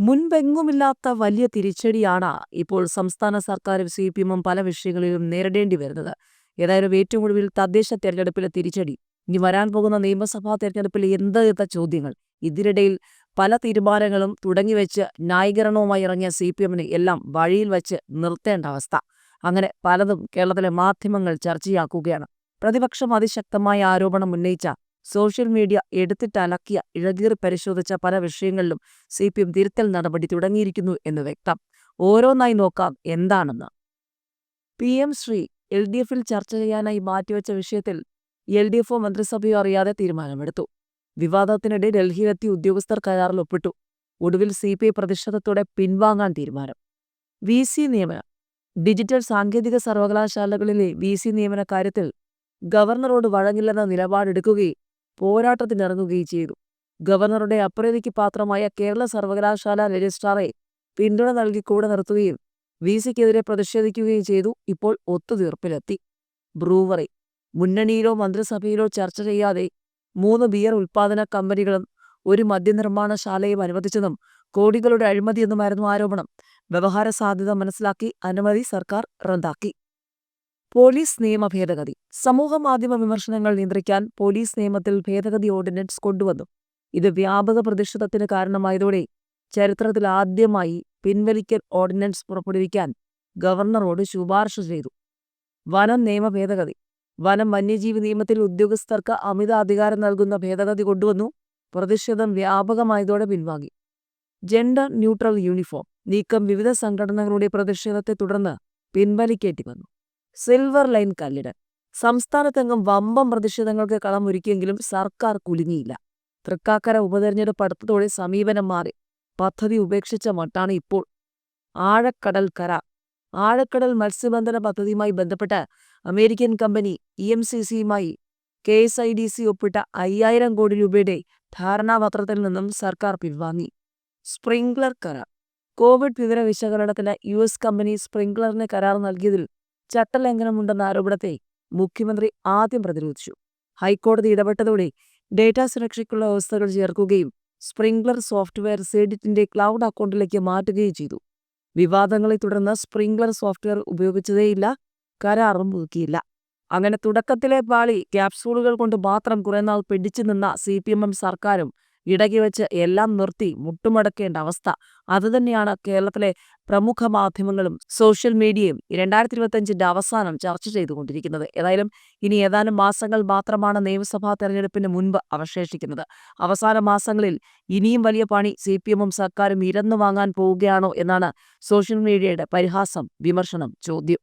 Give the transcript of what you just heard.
മുൻപെങ്ങുമില്ലാത്ത വലിയ തിരിച്ചടിയാണ് ഇപ്പോൾ സംസ്ഥാന സർക്കാരും സി പി എമ്മും പല വിഷയങ്ങളിലും നേരിടേണ്ടി വരുന്നത്. ഏതായാലും ഏറ്റവും ഒടുവിൽ തദ്ദേശ തെരഞ്ഞെടുപ്പിലെ തിരിച്ചടി. ഇനി വരാൻ പോകുന്ന നിയമസഭാ തെരഞ്ഞെടുപ്പിൽ എന്തെത്ത ചോദ്യങ്ങൾ. ഇതിനിടയിൽ പല തീരുമാനങ്ങളും തുടങ്ങിവെച്ച് ന്യായീകരണവുമായി ഇറങ്ങിയ സി പി എമ്മിന് എല്ലാം വഴിയിൽ വെച്ച് നിർത്തേണ്ട അവസ്ഥ. അങ്ങനെ പലതും കേരളത്തിലെ മാധ്യമങ്ങൾ ചർച്ചയാക്കുകയാണ്. പ്രതിപക്ഷം അതിശക്തമായ ആരോപണം ഉന്നയിച്ച സോഷ്യൽ മീഡിയ എടുത്തിട്ടലക്കിയ ഇഴകീറി പരിശോധിച്ച പല വിഷയങ്ങളിലും സി പി എം തിരുത്തൽ നടപടി തുടങ്ങിയിരിക്കുന്നു എന്ന് വ്യക്തം. ഓരോന്നായി നോക്കാം എന്താണെന്ന്. P M Shri L D എഫിൽ ചർച്ച ചെയ്യാനായി മാറ്റിവെച്ച വിഷയത്തിൽ എൽ ഡി എഫോ മന്ത്രിസഭയോ അറിയാതെ തീരുമാനമെടുത്തു. വിവാദത്തിനിടെ ഡൽഹിയിലെത്തി ഉദ്യോഗസ്ഥർ കരാറിൽ ഒപ്പിട്ടു. ഒടുവിൽ സി പി ഐ പ്രതിഷേധത്തോടെ പിൻവാങ്ങാൻ തീരുമാനം. വി സി നിയമനം. ഡിജിറ്റൽ സാങ്കേതിക സർവകലാശാലകളിലെ വി സി നിയമന കാര്യത്തിൽ ഗവർണറോട് വഴങ്ങില്ലെന്ന നിലപാടെടുക്കുകയും പോരാട്ടത്തിനിറങ്ങുകയും ചെയ്തു. ഗവർണറുടെ അപ്രീതിക്ക് പാത്രമായ കേരള സർവകലാശാല രജിസ്ട്രാറെ പിന്തുണ നൽകി കൂടെ നിർത്തുകയും വി സിക്കെതിരെ പ്രതിഷേധിക്കുകയും ചെയ്തു. ഇപ്പോൾ ഒത്തുതീർപ്പിലെത്തി. ബ്രൂവറി. മുന്നണിയിലോ മന്ത്രിസഭയിലോ ചർച്ച ചെയ്യാതെ മൂന്ന് ബിയർ ഉൽപ്പാദന കമ്പനികളും ഒരു മദ്യനിർമ്മാണശാലയും അനുവദിച്ചതും കോടികളുടെ അഴിമതിയെന്നുമായിരുന്നു ആരോപണം. വ്യവഹാര സാധ്യത മനസ്സിലാക്കി അനുമതി സർക്കാർ റദ്ദാക്കി. പോലീസ് നിയമ ഭേദഗതി. സമൂഹമാധ്യമ വിമർശനങ്ങൾ നിയന്ത്രിക്കാൻ പോലീസ് നിയമത്തിൽ ഭേദഗതി ഓർഡിനൻസ് കൊണ്ടുവന്നു. ഇത് വ്യാപക പ്രതിഷേധത്തിന് കാരണമായതോടെ ചരിത്രത്തിൽ ആദ്യമായി പിൻവലിക്കൽ ഓർഡിനൻസ് പുറപ്പെടുവിക്കാൻ ഗവർണറോട് ശുപാർശ ചെയ്തു. വനം നിയമ ഭേദഗതി. വനം വന്യജീവി നിയമത്തിൽ ഉദ്യോഗസ്ഥർക്ക് അമിത അധികാരം നൽകുന്ന ഭേദഗതി കൊണ്ടുവന്നു. പ്രതിഷേധം വ്യാപകമായതോടെ പിൻവാങ്ങി. Gender neutral uniform. നീക്കം വിവിധ സംഘടനകളുടെ പ്രതിഷേധത്തെ തുടർന്ന് പിൻവലിക്കേണ്ടി വന്നു. Silver line കല്ലിടൽ. സംസ്ഥാനത്തെങ്ങും വമ്പം പ്രതിഷേധങ്ങൾക്ക് കളമൊരുക്കിയെങ്കിലും സർക്കാർ കുലുങ്ങിയില്ല. തൃക്കാക്കര ഉപതെരഞ്ഞെടുപ്പ് അടുത്തതോടെ സമീപനം മാറി. പദ്ധതി ഉപേക്ഷിച്ച മട്ടാണ് ഇപ്പോൾ. ആഴക്കടൽ കര. ആഴക്കടൽ മത്സ്യബന്ധന പദ്ധതിയുമായി ബന്ധപ്പെട്ട് American company E M C സിയുമായി K S I D C ഒപ്പിട്ട അയ്യായിരം കോടി രൂപയുടെ ധാരണാപത്രത്തിൽ നിന്നും സർക്കാർ പിൻവാങ്ങി. സ്പ്രിംഗ്ലർ കരാർ. കോവിഡ് വിവര വിശകലനത്തിന് യു എസ് കമ്പനി സ്പ്രിംഗ്ലറിന് കരാർ നൽകിയതിൽ ചട്ടലംഘനമുണ്ടെന്ന ആരോപണത്തെ മുഖ്യമന്ത്രി ആദ്യം പ്രതിരോധിച്ചു. ഹൈക്കോടതി ഇടപെട്ടതോടെ ഡേറ്റാ സുരക്ഷയ്ക്കുള്ള വ്യവസ്ഥകൾ ചേർക്കുകയും സ്പ്രിംഗ്ലർ സോഫ്റ്റ്വെയർ സേഡിറ്റിന്റെ ക്ലൗഡ് അക്കൗണ്ടിലേക്ക് മാറ്റുകയും ചെയ്തു. വിവാദങ്ങളെ തുടർന്ന് സ്പ്രിംഗ്ലർ സോഫ്റ്റ്വെയർ ഉപയോഗിച്ചതേയില്ല കരാറും പുതുക്കിയില്ല അങ്ങനെ തുടക്കത്തിലെ പാളി ക്യാപ്സൂളുകൾ കൊണ്ട് മാത്രം കുറേനാൾ പിടിച്ചു നിന്ന സി പി എം എം സർക്കാരും ഇടയ്ക്ക് വെച്ച് എല്ലാം നിർത്തി മുട്ടുമടക്കേണ്ട അവസ്ഥ. അതുതന്നെയാണ് കേരളത്തിലെ പ്രമുഖ മാധ്യമങ്ങളും സോഷ്യൽ മീഡിയയും രണ്ടായിരത്തി ഇരുപത്തിയഞ്ചിന്റെ അവസാനം ചർച്ച ചെയ്തുകൊണ്ടിരിക്കുന്നത്. ഏതായാലും ഇനി ഏതാനും മാസങ്ങൾ മാത്രമാണ് നിയമസഭാ തെരഞ്ഞെടുപ്പിന് മുൻപ് അവശേഷിക്കുന്നത്. അവസാന മാസങ്ങളിൽ ഇനിയും വലിയ പണി സി പി എമ്മും സർക്കാരും ഇരന്നു വാങ്ങാൻ പോവുകയാണോ എന്നാണ് സോഷ്യൽ മീഡിയയുടെ പരിഹാസം വിമർശനം ചോദ്യം.